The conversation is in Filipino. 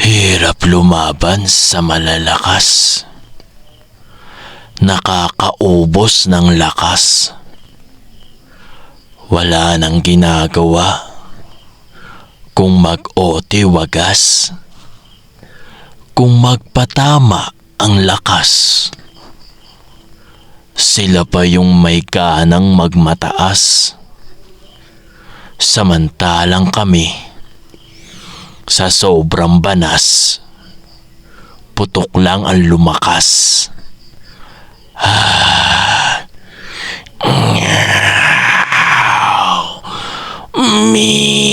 Hirap lumaban sa malalakas. Nakakaubos ng lakas. Wala nang ginagawa. Kung mag-oti wagas. Kung magpatama ang lakas. Sila pa yung may ganang magmataas. Samantalang kami, sa sobrang banas, putok lang ang lumakas. Ah. Mi,